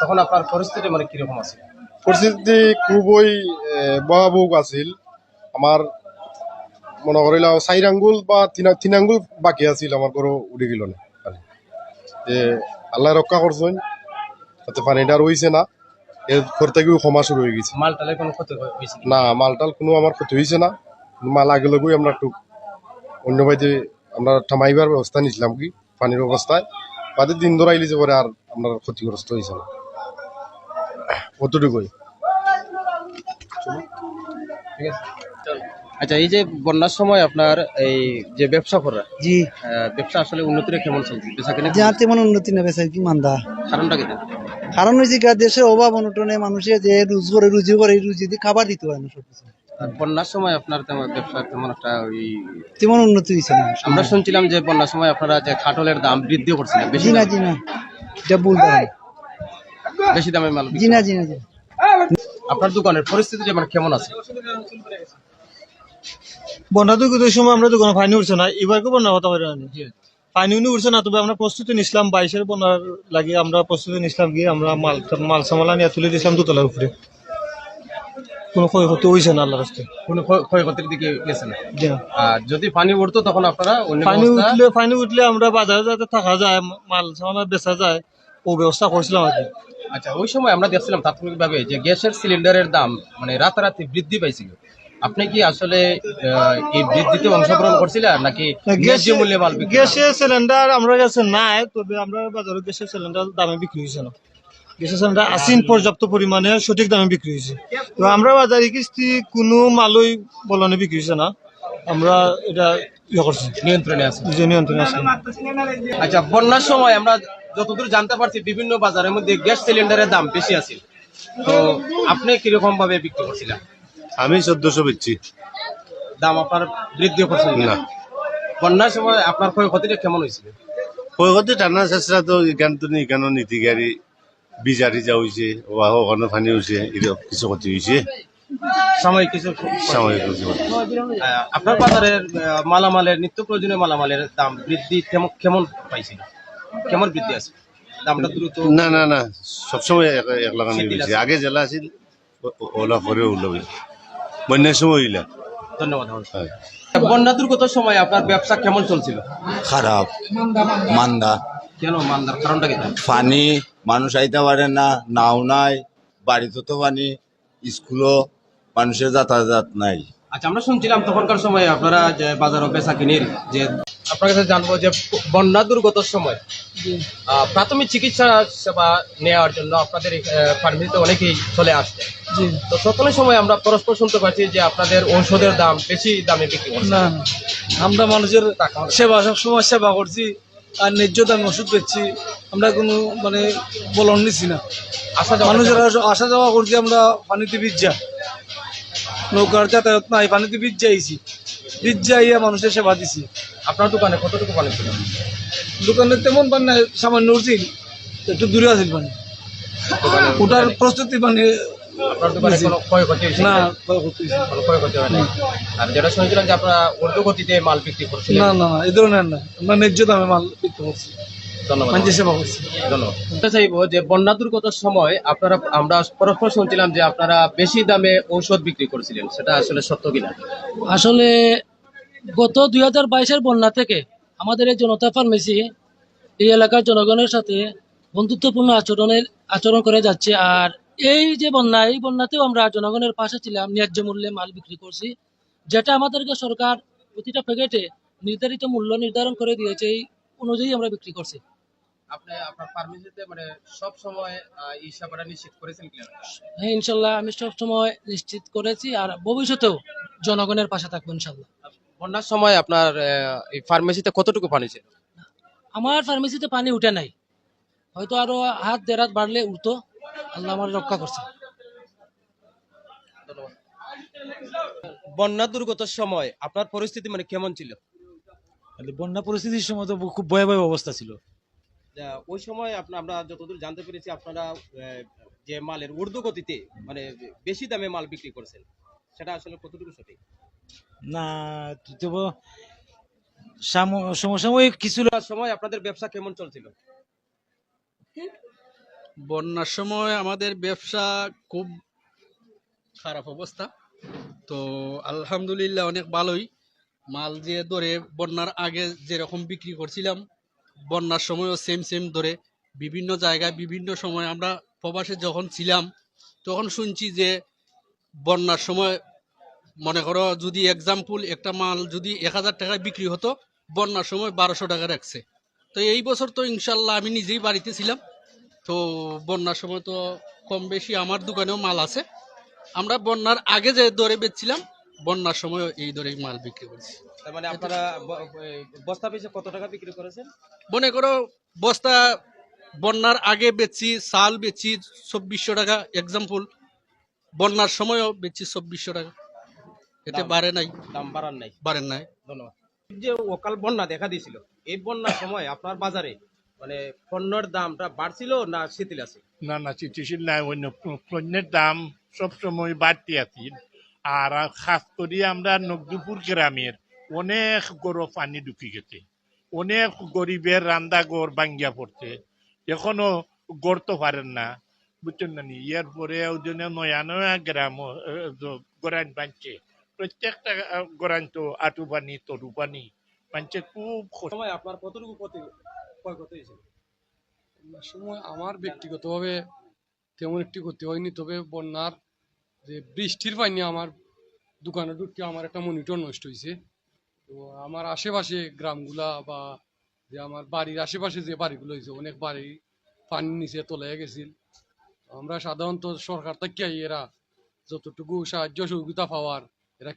তখন আপনার পরিস্থিতি মানে কীরকম আছে পরিস্থিতি খুবই ভয়াবহ আছিল। আমার মনে করিল চাৰি আঙ্গুল বা তিন আঙ্গুল বাকি আছিল আমার ঘর উড়ে গেল না যে আল্লাহ রক্ষা করছেন তাতে পানিটা রয়েছে না। এরপর থেকেও ক্ষমা শুরু হয়ে গেছে। মাল টালে কোনো ক্ষতি হয়েছে না মালটাল কোনো আমার ক্ষতি হয়েছে না। মাল আগে লগেই আমরা একটু অন্য বাইতে আমরা থামাইবার ব্যবস্থা নিছিলাম কি পানির অবস্থায় বাদে দিন ধরে আইলে যে পরে আর আমরা ক্ষতিগ্রস্ত হয়েছে না অতটুকুই ঠিক আছে আচ্ছা এই যে বন্যার সময় আপনার এই যে ব্যবসা করা জি। ব্যবসা আসলে উন্নতির কেমন চলছে? বেচা কেনা যা তেমন উন্নতি নেবে স্যার কি মান্দা। কারণটা কি? কারণ হয়েছে গা দেশের অভাব অনটনে মানুষের যে রুজ করে রুজি করে এই রুজি দিয়ে খাবার দিতে হয় না সব কিছু আর বন্যার সময় আপনার তেমন ব্যবসা তেমন একটা ওই তেমন উন্নতি হয়েছে না। আমরা শুনছিলাম যে বন্যার সময় আপনারা যে খাটলের দাম বৃদ্ধি করছিলেন বেশি না? জি না এটা বেশি দামে মাল বিক্রি জি না জি না জি আপনার দোকানের পরিস্থিতি কেমন আছে? বন্যা সময় আমরা দোকানে ফাইনি উঠছে না এবার কেউ বন্যা হতে পারে না। উনি উঠছে না তবে আমরা প্রস্তুতি নিছিলাম বাইশের বন্যার লাগে আমরা প্রস্তুতি নিছিলাম গিয়ে আমরা মাল মাল সামালা নিয়ে তুলে দিয়েছিলাম দোতলার উপরে। কোনো ক্ষয়ক্ষতি হয়েছে না রাস্তায়? কোনো ক্ষয়ক্ষতির দিকে গেছে না? আর যদি পানি উঠতো তখন আপনারা ব্যবস্থা- উঠলে ফাইনি উঠলে আমরা বাজারে যাতে থাকা যায় মাল বেচা যায় ও ব্যবস্থা করছিলাম আর কি। আচ্ছা ওই সময় আমরা দেখছিলাম তাৎক্ষণিকভাবে যে গ্যাসের সিলিন্ডারের দাম মানে রাতারাতি বৃদ্ধি পাইছিল। আপনি কি আসলে এই বৃদ্ধিতে অংশগ্রহণ করছিলেন নাকি ন্যায্য মূল্যে মাল গ্যাসের সিলিন্ডার আমরা কাছে নাই তবে আমরা বাজারে গ্যাসের সিলিন্ডার দামে বিক্রি হয়েছে সিলিন্ডার আসিন পর্যাপ্ত পরিমাণে সঠিক দামে বিক্রি হয়েছে। তো আমরা বাজারে কিস্তি কোনো মালই বলনে বিক্রি হয়েছে না। আমরা এটা ইয়ে করছি। নিয়ন্ত্রণে আছে। নিয়ন্ত্রণে আছে। আচ্ছা বন্যার সময় আমরা যতদূর জানতে পারছি বিভিন্ন বাজারের মধ্যে গ্যাস সিলিন্ডারের দাম বেশি আছে। তো আপনি কীরকম ভাবে বিক্রি করছিলেন? আমি চোদ্দশো বেচছি। দাম আপনার বৃদ্ধি করছেন না। বন্যার সময় আপনার ক্ষয়ক্ষতিটা কেমন হয়েছিল? কয়গতে টানা চেষ্টা তো এখান তো নি কেন নীতি গাড়ি বিচারি যা হয়েছে ওখানে ফানি হয়েছে এরকম কিছু ক্ষতি হয়েছে সাময়িক কিছু সাময়িক কিছু আপনার বাজারের মালামালের নিত্য প্রয়োজনীয় মালামালের দাম বৃদ্ধি কেমন কেমন পাইছিল? কেমন বৃদ্ধি আছে? দামটা দ্রুত না না না সবসময় এক লাগানি হয়েছে আগে জেলা আছিল ও- ও- ওলা পরে হইল। বন্যার সময় হইলা। ধন্যবাদ বন্যা দুর্গত সময় আপনার ব্যবসা কেমন চলছিল? খারাপ মান্দা। কেন মান্দার? কারণটা কি? পানি মানুষ আইতে পারে না নাও নাই বাড়িতে তো পানি স্কুলও মানুষের যাতায়াত নাই। আচ্ছা আমরা শুনছিলাম তখনকার সময় আপনারা যে বাজার বেচা কিনির যে আপনার কাছে জানব যে বন্যা দুর্গত সময় প্রাথমিক চিকিৎসা সেবা নেওয়ার জন্য আপনাদের ফার্মেসিতে অনেকেই চলে আসছে। তো তখন সময় আমরা পরস্পর শুনতে পাচ্ছি যে আপনাদের ঔষধের দাম বেশি দামে বিক্রি করছে। না আমরা মানুষের সেবা সবসময় সেবা করছি। আর ন্যায্য দামে ওষুধ পেয়েছি আমরা কোনো মানে বলন নিছি না। মানুষের আসা যাওয়া করছি আমরা পানিতে ভিজা। নৌকার যাতায়াত নাই পানিতে ভিজা আইছি। ভিজা ইয়া মানুষের সেবা দিছি। আপনার দোকানে কতটুকু পানি ছিল? দোকানে তেমন পানি নাই সামান্য উঠছিল একটু দূরে আছিল পানি। ওটার প্রস্তুতি মানে আপনার দোকানে কোনো ক্ষয়ক্ষতি হয়েছে না কোনো ক্ষয়ক্ষতি হয় না আর যেটা শুনেছিলাম যে আপনারা উল্টো গতিতে মাল বিক্রি করছিলেন। না না না এই ধরনের না। আমরা ন্যায্য দামে মাল বিক্রি করছি। ধন্যবাদ। মানুষের সেবা করছি। ধন্যবাদ। বলতে চাইব যে বন্যা দুর্গত সময় আপনারা আমরা পরস্পর শুনছিলাম যে আপনারা বেশি দামে ঔষধ বিক্রি করেছিলেন। সেটা আসলে সত্য কিনা? আসলে গত দুই হাজার বাইশের বন্যা থেকে আমাদের এই জনতা ফার্মেসি এই এলাকার জনগণের সাথে বন্ধুত্বপূর্ণ আচরণের আচরণ করে যাচ্ছে। আর এই যে বন্যা এই বন্যাতেও আমরা জনগণের পাশে ছিলাম ন্যায্য মূল্যে মাল বিক্রি করছি। যেটা আমাদেরকে সরকার প্রতিটা প্যাকেটে নির্ধারিত মূল্য নির্ধারণ করে দিয়েছে এই অনুযায়ী আমরা বিক্রি করছি। আপনি আপনার ফার্মেসিতে মানে সব সময় এই সেবাটা নিশ্চিত করেছেন কিনা? হ্যাঁ ইনশাল্লাহ আমি সবসময় নিশ্চিত করেছি আর ভবিষ্যতেও জনগণের পাশে থাকব ইনশাল্লাহ। বন্যার সময় আপনার আহ, এই ফার্মেসিতে কতটুকু পানি ছিল? আমার ফার্মেসিতে পানি উঠে নাই। হয়তো আরও হাত দেড় হাত বাড়লে উঠতো। আল্লাহ আমার রক্ষা করছে। বন্যা দুর্গত সময় আপনার পরিস্থিতি মানে কেমন ছিল? বন্যা পরিস্থিতির সময় তো খুব ভয়াবহ অবস্থা ছিল। যা, ওই সময় আপনার আমরা যতদূর জানতে পেরেছি আপনারা যে মালের ঊর্ধ্ব গতিতে মানে বেশি দামে মাল বিক্রি করছেন সেটা আসলে কতটুকু সঠিক? না তবু সাম- সমসাময়িক কিছু সময় আপনাদের ব্যবসা কেমন চলছিল? বন্যার সময় আমাদের ব্যবসা খুব খারাপ অবস্থা। তো আলহামদুলিল্লাহ অনেক ভালোই। মাল যে ধরে বন্যার আগে যেরকম বিক্রি করছিলাম, বন্যার সময়ও সেম সেম ধরে। বিভিন্ন জায়গায় বিভিন্ন সময় আমরা প্রবাসে যখন ছিলাম, তখন শুনছি যে বন্যার সময় মনে করো যদি এক্সাম্পল একটা মাল যদি এক হাজার টাকায় বিক্রি হতো, বন্যার সময় বারোশো টাকা রাখছে। তো এই বছর তো ইনশাল্লাহ আমি নিজেই বাড়িতে ছিলাম। তো বন্যার সময় তো কম বেশি আমার দোকানেও মাল আছে। আমরা বন্যার আগে যে দরে বেচছিলাম বন্যার সময় এই দরেই মাল বিক্রি করছি। মানে আপনারা বস্তা পিছু কত টাকা বিক্রি করেছেন? মনে করো বস্তা বন্যার আগে বেচছি চাল বেচছি চব্বিশশো টাকা এক্সাম্পল বন্যার সময়ও বেচছি চব্বিশশো টাকা। এতে বাড়ে নাই। দাম বাড়ার নাই। বাড়েন নাই। ধন্যবাদ। যে অকাল বন্যা দেখা দিয়েছিল এই বন্যার সময় আপনার বাজারে মানে পণ্যের দামটা বাড়ছিল না শিথিল আছে? না না নাই অন্য পণ্যের দাম সবসময় বাড়তি আছিল আর খাস করে আমরা নকদুপুর গ্রামের অনেক গরু পানি ঢুকি গেছে। অনেক গরিবের রান্দা গড় ভাঙ্গিয়া পড়ছে। এখনও গড়তে পারেন না বুঝছেন না ইয়ার পরে ওই জন্য নয়া নয়া গ্রাম গড়াইন বানছে প্রত্যেকটা গড়াইন তো আটু পানি তরু পানি বানছে খুব সময় আপনার কতটুকু ক্ষতি? ক্ষয়ক্ষতি হয়েছিল সময় আমার ব্যক্তিগতভাবে তেমন একটি ক্ষতি হয়নি, তবে বন্যার যে বৃষ্টির পানি আমার দোকানে ঢুকতে আমার একটা মনিটর নষ্ট হয়েছে তো আমার আশেপাশে গ্রামগুলা বা যে আমার বাড়ির আশেপাশে যে বাড়িগুলো হয়েছে অনেক বাড়ি পানির নিচে তলে গেছিল। আমরা সাধারণত সরকার থেকে এরা যতটুকু সাহায্য সহযোগিতা পাওয়ার, এরা